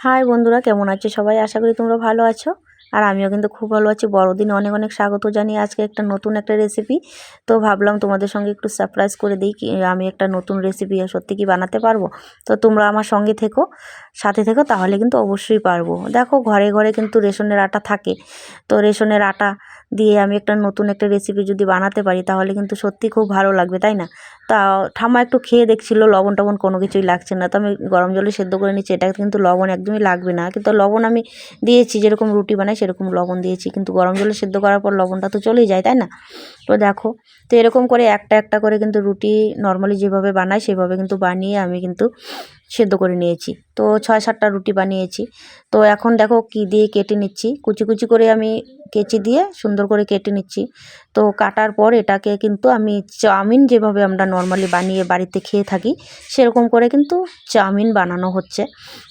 High বন্ধুরা, কেমন আছে সবাই? আশা করি তোমরা ভালো আছো। আর আমিও কিন্তু খুব ভালো আছি। বড়দিন অনেক অনেক স্বাগত জানি আজকে একটা নতুন একটা রেসিপি তো ভাবলাম তোমাদের সঙ্গে একটু সারপ্রাইজ করে দিই কি, আমি একটা নতুন রেসিপি সত্যি কি বানাতে পারব? তো তোমরা আমার সঙ্গে থেকো, সাথে থেকো, তাহলে কিন্তু অবশ্যই পারব। দেখো, ঘরে ঘরে কিন্তু রেশনের আটা থাকে। তো রেশনের আটা দিয়ে আমি একটা নতুন একটা রেসিপি যদি বানাতে পারি, তাহলে কিন্তু সত্যি খুব ভালো লাগবে, তাই না? তা ঠাম্মা একটু খেয়ে দেখছিল, লবণ টবণ কোনো কিছুই লাগছে না। তো আমি গরম জলে সেদ্ধ করে নিচ্ছি, এটা কিন্তু লবণ একদমই লাগবে না। কিন্তু লবণ আমি দিয়েছি, যেরকম রুটি বানাই সেরকম লবণ দিয়েছি। কিন্তু গরম জলে সেদ্ধ করার পর লবণটা তো চলেই যায়, তাই না? তো দেখো, তো এরকম করে একটা একটা করে কিন্তু রুটি নর্মালি যেভাবে বানাই, সেভাবে কিন্তু বানিয়ে আমি কিন্তু সেদ্ধ করে নিয়েছি। তো ছয় সাতটা রুটি বানিয়েছি। তো এখন দেখো কি দিয়ে কেটে নিচ্ছি। কুচি কুচি করে আমি কেচি দিয়ে সুন্দর করে কেটে নিচ্ছি। তো কাটার পর এটাকে কিন্তু আমি চাউমিন যেভাবে আমরা নর্মালি বানিয়ে বাড়িতে খেয়ে থাকি, সেরকম করে কিন্তু চাউমিন বানানো হচ্ছে।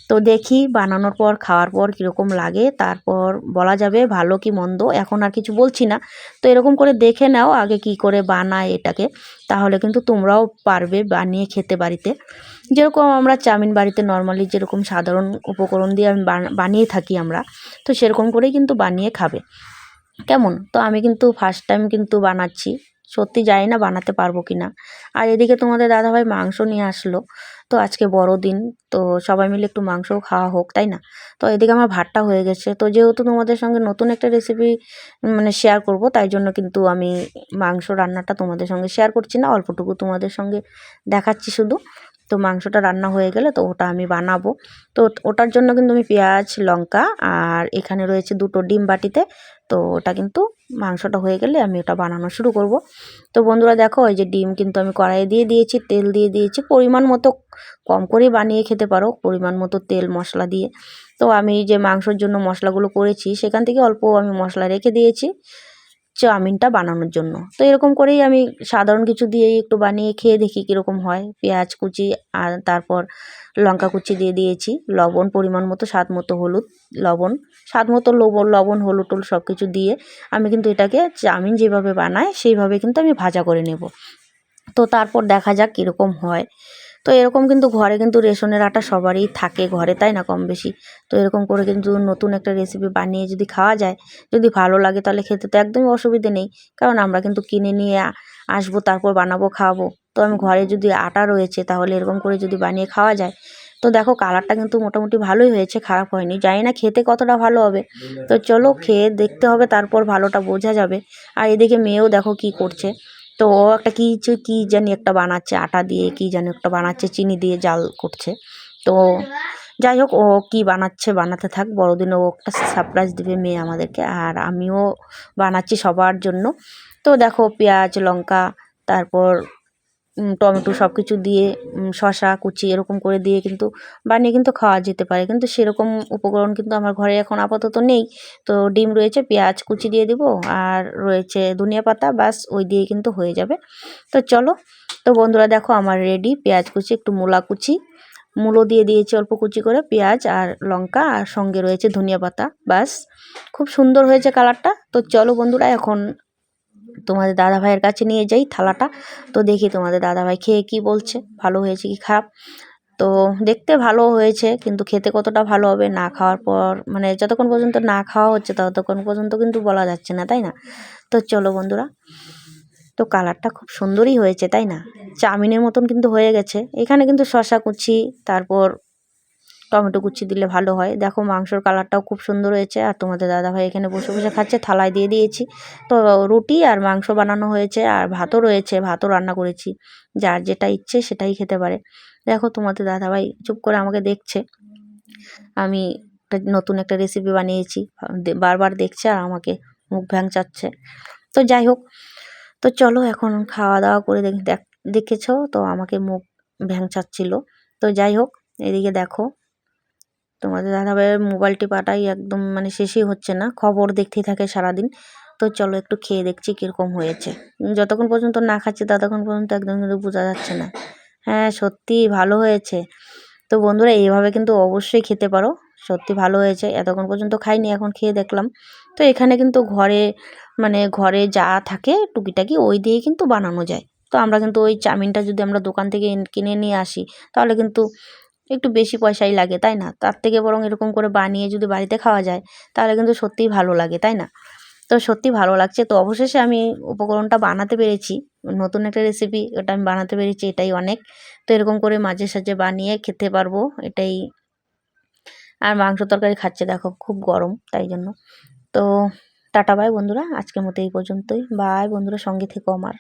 তো দেখি বানানোর পর, খাওয়ার পর কীরকম লাগে, তারপর বলা যাবে ভালো কি মন্দ, এখন আর কিছু বলছি না। তো এরকম করে দেখে নাও আগে কি করে বানায় এটাকে, তাহলে কিন্তু তোমরাও পারবে বানিয়ে খেতে বাড়িতে। যেরকম আমরা চাউমিন বাড়িতে নর্মালি যেরকম সাধারণ উপকরণ দিয়ে আমি বানিয়ে থাকি আমরা, তো সেরকম করেই কিন্তু বানিয়ে খাবে। কেমন? তো আমি কিন্তু ফার্স্ট টাইম কিন্তু বানাচ্ছি। সত্যি জানি না বানাতে পারব কি না আর এদিকে তোমাদের দাদাভাই মাংস নিয়ে আসলো। তো আজকে বড়দিন তো সবাই মিলে একটু মাংসও খাওয়া হোক, তাই না? তো এদিকে আমার ভাতটা হয়ে গেছে। তো যেহেতু তোমাদের সঙ্গে নতুন একটা রেসিপি মানে শেয়ার করব, তাই জন্য কিন্তু আমি মাংস রান্নাটা তোমাদের সঙ্গে শেয়ার করছি না, অল্পটুকু তোমাদের সঙ্গে দেখাচ্ছি শুধু। তো মাংসটা রান্না হয়ে গেলে তো ওটা আমি বানাবো। তো ওটার জন্য কিন্তু আমি পেঁয়াজ, লঙ্কা আর এখানে রয়েছে দুটো ডিম বাটিতে তো ওটা কিন্তু মাংসটা হয়ে গেলে আমি ওটা বানানো শুরু করব। তো বন্ধুরা দেখো ওই যে ডিম কিন্তু আমি কড়াইয়ে দিয়ে দিয়েছি, তেল দিয়ে দিয়েছি। পরিমাণ মতো কম করে বানিয়ে খেতে পারো, পরিমাণ মতো তেল, মশলা দিয়ে। তো আমি যে মাংসর জন্য মশলাগুলো করেছি, সেখান থেকে অল্প আমি মশলা রেখে দিয়েছি। চাউমিনটা বানানোর জন্য। তো এরকম করেই আমি সাধারণ কিছু দিয়েই একটু বানিয়ে খেয়ে দেখি কীরকম হয়। পেঁয়াজ কুচি আর তারপর লঙ্কা কুচি দিয়ে দিয়েছি। লবণ পরিমাণ মতো, স্বাদ মতো হলুদ লবণ। স্বাদ মতো লবণ লবণ, হলুদ টুল সব কিছু দিয়ে আমি কিন্তু এটাকে চাউমিন যেভাবে বানাই সেইভাবে কিন্তু আমি ভাজা করে নেব। তো তারপর দেখা যাক কীরকম হয়। তো এরকম কিন্তু ঘরে কিন্তু রেশনের আটা সবারই থাকে ঘরে, তাই না কম বেশি? তো এরকম করে কিন্তু নতুন একটা রেসিপি বানিয়ে যদি খাওয়া যায়, যদি ভালো লাগে তাহলে খেতে তো একদমই অসুবিধে নেই। কারণ আমরা কিন্তু কিনে নিয়ে আসব, তারপর বানাবো, খাওয়াবো। তো আমি ঘরে যদি আটা রয়েছে তাহলে এরকম করে যদি বানিয়ে খাওয়া যায়। তো দেখো কালারটা কিন্তু মোটামুটি ভালোই হয়েছে, খারাপ হয়নি। জানি না খেতে কতটা ভালো হবে। তো চলো খেয়ে দেখতে হবে, তারপর ভালোটা বোঝা যাবে। আর এদিকে মেয়েও দেখো কি করছে। তো ও একটা কী কী জানি একটা বানাচ্ছে, আটা দিয়ে কী জানি একটা বানাচ্ছে, চিনি দিয়ে জাল করছে। তো যাই হোক, ও কী বানাচ্ছে বানাতে থাক, বড়দিনে ও একটা সারপ্রাইজ দেবে মেয়ে আমাদেরকে, আর আমিও বানাচ্ছি সবার জন্য। তো দেখো পেঁয়াজ, লঙ্কা, তারপর টমেটো সব কিছু দিয়ে শশা কুচি এরকম করে দিয়ে কিন্তু বানিয়ে কিন্তু খাওয়া যেতে পারে। কিন্তু সেরকম উপকরণ কিন্তু আমার ঘরে এখন আপাতত নেই। তো ডিম রয়েছে, পেঁয়াজ, কুচি দিয়ে দিব আর রয়েছে ধনিয়া পাতা বাস ওই দিয়ে কিন্তু হয়ে যাবে। তো চলো, তো বন্ধুরা দেখো আমার রেডি, পেঁয়াজ কুচি, একটু মূলা কুচি। মূলো দিয়ে দিয়েছি অল্প কুচি করে, পেঁয়াজ আর লঙ্কা আর সঙ্গে রয়েছে ধনিয়া পাতা বাস খুব সুন্দর হয়েছে কালারটা। তো চলো বন্ধুরা, এখন তোমাদের দাদা ভাইয়ের কাছে নিয়ে যাই থালাটা। তো দেখি তোমাদের দাদা ভাই খেয়ে কী বলছে, ভালো হয়েছে কি খারাপ? তো দেখতে ভালো হয়েছে, কিন্তু খেতে কতটা ভালো হবে না খাওয়ার পর মানে যতক্ষণ পর্যন্ত না খাওয়া হচ্ছে ততক্ষণ পর্যন্ত কিন্তু বলা যাচ্ছে না, তাই না? তো চলো বন্ধুরা, তো কালারটা খুব সুন্দরই হয়েছে, তাই না? চাউমিনের মতন কিন্তু হয়ে গেছে। এখানে কিন্তু শশা কুচি, তারপর টমেটো কুচি দিলে ভালো হয়। দেখো মাংসর কালারটাও খুব সুন্দর হয়েছে। আর তোমাদের দাদাভাই এখানে বসে বসে খাচ্ছে। থালায় দিয়ে দিয়েছি। তো রুটি আর মাংস বানানো হয়েছে আর ভাতও রয়েছে। ভাতও রান্না করেছি। যার যেটা ইচ্ছে সেটাই খেতে পারে। দেখো তোমাদের দাদাভাই চুপ করে আমাকে দেখছে। আমি একটা নতুন একটা রেসিপি বানিয়েছি। বারবার দেখছে আর আমাকে মুখ ভ্যাংচাচ্ছে। তো যাই হোক, তো চলো এখন খাওয়া দাওয়া করে দেখ দেখেছ? তো আমাকে মুখ ভ্যাংচাচ্ছিল। তো যাই হোক, এদিকে দেখো। তোমাদের দাদাভাইয়ের মোবাইল টিপাটাই একদম মানে শেষই হচ্ছে না। খবর দেখতেই থাকে সারাদিন। তো চলো একটু খেয়ে দেখছি কীরকম হয়েছে। যতক্ষণ পর্যন্ত না খাচ্ছি ততক্ষণ পর্যন্ত একদম কিন্তু বোঝা যাচ্ছে না। হ্যাঁ সত্যি ভালো হয়েছে। তো বন্ধুরা, এইভাবে কিন্তু অবশ্যই খেতে পারো। সত্যি ভালো হয়েছে। এতক্ষণ পর্যন্ত খাইনি, এখন খেয়ে দেখলাম। তো এখানে কিন্তু ঘরে মানে ঘরে যা থাকে টুকিটাকি, ওই দিয়েই কিন্তু বানানো যায়। তো আমরা কিন্তু ওই চাউমিনটা যদি আমরা দোকান থেকে কিনে নিয়ে আসি, তাহলে কিন্তু একটু বেশি পয়সাই লাগে, তাই না? তার থেকে বরং এরকম করে বানিয়ে যদি বাড়িতে খাওয়া যায়, তাহলে কিন্তু সত্যিই ভালো লাগে, তাই না? তো সত্যি ভালো লাগছে। তো অবশেষে আমি উপকরণটা বানাতে পেরেছি, নতুন একটা রেসিপি ওটা আমি বানাতে পেরেছি, এটাই অনেক। তো এরকম করে মাঝে সাঝে বানিয়ে খেতে পারব, এটাই। আর মাংস তরকারি খাচ্ছে, দেখো, খুব গরম, তাই জন্য। তো টাটা বাই বন্ধুরা। আজকের মতো এই পর্যন্তই। বাই বন্ধুরা, সঙ্গে থেকো আমার।